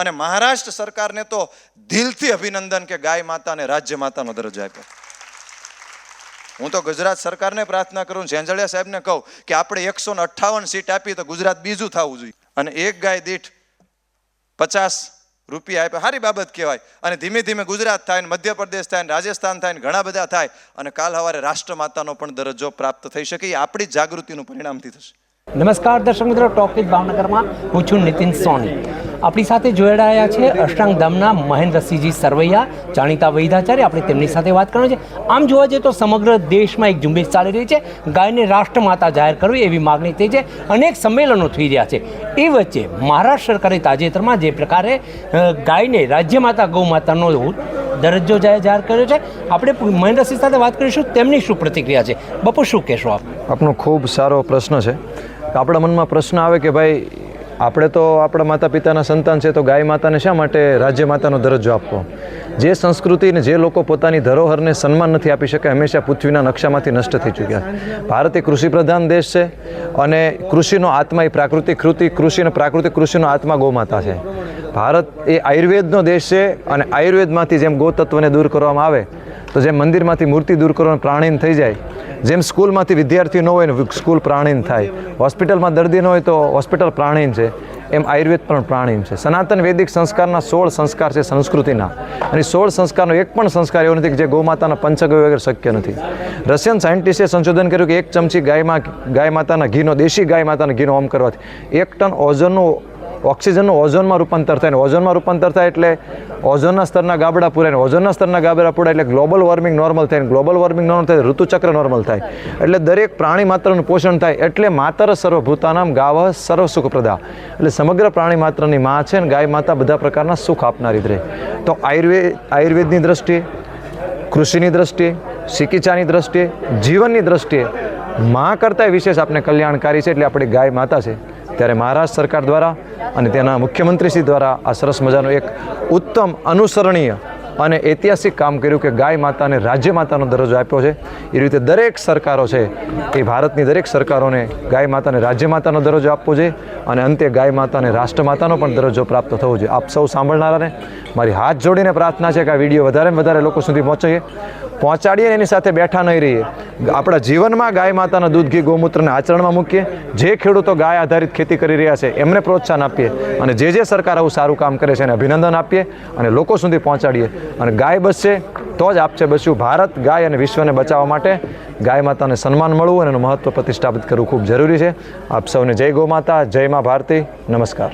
અને મહારાષ્ટ્ર સરકારને તો દિલથી અભિનંદન કે ગાય માતાને રાજ્ય માતાનો દરજ્જો આપ્યો. હું તો ગુજરાત સરકારને પ્રાર્થના કરું, ઝેંઝળિયા સાહેબને કહું કે આપણે એકસો ને અઠ્ઠાવન સીટ આપી તો ગુજરાત બીજું થવું જોઈએ. અને એક ગાય દીઠ પચાસ રૂપિયા આપ્યા. સારી બાબત કહેવાય. અને ધીમે ધીમે ગુજરાત થાય ને મધ્યપ્રદેશ થાય ને રાજસ્થાન થાય ને ઘણા બધા થાય અને કાલ સવારે રાષ્ટ્રમાતાનો પણ દરજ્જો પ્રાપ્ત થઈ શકે. એ આપણી જાગૃતિનું પરિણામથી થશે. નમસ્કાર દર્શક મિત્રો, ટોપિક ભાવનગરમાં. હું છું નીતિન સોની. આપણી સાથે જોડાયા છે અષ્ટાંગ ધામના મહેન્દ્રસિંહજી સરવૈયા, જાણીતા વૈદાચાર્ય આપણે તેમની સાથે વાત કરવાની છે. આમ જોવા જઈએ તો સમગ્ર દેશમાં એક ઝુંબેશ ચાલી રહી છે. ગાયને રાષ્ટ્રમાતા જાહેર કરવી એવી માગણી થઈ છે. અનેક સંમેલનો થઈ રહ્યા છે. એ વચ્ચે મહારાષ્ટ્ર સરકારે તાજેતરમાં જે પ્રકારે ગાયને રાજ્યમાતા ગૌમાતાનો દરજ્જો જાહેર જાહેર કર્યો છે. આપણે મહેન્દ્રસિંહ સાથે વાત કરીશું. તેમની શું પ્રતિક્રિયા છે? બપોર શું કહેશો આપ? આપનો ખૂબ સારો પ્રશ્ન છે. આપણા મનમાં પ્રશ્ન આવે કે ભાઈ આપણે તો આપણા માતા પિતાના સંતાન છે, તો ગાય માતાને શા માટે રાજ્ય માતાનો દરજ્જો આપવો? જે સંસ્કૃતિ ને જે લોકો પોતાની ધરોહરને સન્માન નથી આપી શકે, હંમેશા પૃથ્વીના નકશામાંથી નષ્ટ થઈ ચૂક્યા. ભારત એ કૃષિ પ્રધાન દેશ છે અને કૃષિનો આત્મા એ પ્રાકૃતિક કૃતિ, કૃષિ અને પ્રાકૃતિક કૃષિનો આત્મા ગૌમાતા છે. ભારત એ આયુર્વેદનો દેશ છે અને આયુર્વેદમાંથી જેમ ગૌતત્વને દૂર કરવામાં આવે, તો જેમ મંદિરમાંથી મૂર્તિ દૂર કરવાનું પ્રાણીન થઈ જાય જેમ સ્કૂલમાંથી વિદ્યાર્થી ન હોય ને સ્કૂલ પ્રાણીન થાય. હોસ્પિટલમાં દર્દી ન હોય તો હોસ્પિટલ પ્રાણીન છે. એમ આયુર્વેદ પણ પ્રાણીન છે. સનાતન વૈદિક સંસ્કારના સોળ સંસ્કાર છે સંસ્કૃતિના. અને સોળ સંસ્કારનો એક પણ સંસ્કાર એવો નથી કે જે ગૌમાતાના પંચગવ્ય વગર શક્ય નથી. રશિયન સાયન્ટિસ્ટે સંશોધન કર્યું કે એક ચમચી ગાયમાં ગાય માતાના ઘીનો દેશી ગાય માતાના ઘીનો ઓમ કરવાથી એક ટન ઓઝોનનું ઓક્સિજનનું ઓઝોનમાં રૂપાંતર થાય ને ઓઝોનમાં રૂપાંતર થાય એટલે ઓઝોનના સ્તરના ગાબડા પૂરે ને ઓઝોનના સ્તરના ગાબડા પૂરાય એટલે ગ્લોબલ વોર્મિંગ નોર્મલ થાય ગ્લોબલ વોર્મિંગ નોર્મલ થાય ઋતુચક્ર નોર્મલ થાય. એટલે દરેક પ્રાણી માત્રનું પોષણ થાય એટલે માતર સર્વભૂતાનામ ગાવ સર્વ સુખ પ્રદા એટલે સમગ્ર પ્રાણી માત્રની માં છે ને ગાય માતા બધા પ્રકારના સુખ આપનારી રહે. તો આયુર્વેદ આયુર્વેદની દ્રષ્ટિએ, કૃષિની દ્રષ્ટિએ, ચિકિત્સાની દ્રષ્ટિએ, જીવનની દ્રષ્ટિએ માં કરતાં વિશેષ આપણે કલ્યાણકારી છે એટલે આપણી ગાય માતા છે. ત્યારે મહારાષ્ટ્ર સરકાર દ્વારા અને તેના મુખ્યમંત્રીશ્રી દ્વારા આ સરસ મજાનું એક ઉત્તમ અનુસરણીય અને ઐતિહાસિક કામ કર્યું કે ગાય માતાને રાજ્ય માતાનો દરજ્જો આપ્યો છે. એ રીતે દરેક સરકારો છે એ ભારતની દરેક સરકારોને ગાય માતાને રાજ્ય માતાનો દરજ્જો આપવો જોઈએ અને અંતે ગાય માતાને રાષ્ટ્ર માતાનો પણ દરજ્જો પ્રાપ્ત થવો જોઈએ આપ સૌ સાંભળનારાને મારી હાથ જોડીને પ્રાર્થના છે કે આ વીડિયો વધારે વધારે લોકો સુધી પહોંચીએ પહોંચાડીએ એની સાથે બેઠા નહીં રહીએ. આપણા જીવનમાં ગાય માતાના દૂધ, ઘી, ગૌમૂત્રને આચરણમાં મૂકીએ. જે ખેડૂતો ગાય આધારિત ખેતી કરી રહ્યા છે, એમને પ્રોત્સાહન આપીએ અને જે જે સરકાર આવું સારું કામ કરે છે એને અભિનંદન આપીએ અને લોકો સુધી પહોંચાડીએ. અને ગાય બચશે તો જ આપશે બચ્યું ભારત ગાય અને વિશ્વને બચાવવા માટે ગાય માતાને સન્માન મળવું અને એનું મહત્વ પ્રતિષ્ઠાપિત કરવું ખૂબ જરૂરી છે. આપ સૌને જય ગૌ માતા, જય મા ભારતી. નમસ્કાર.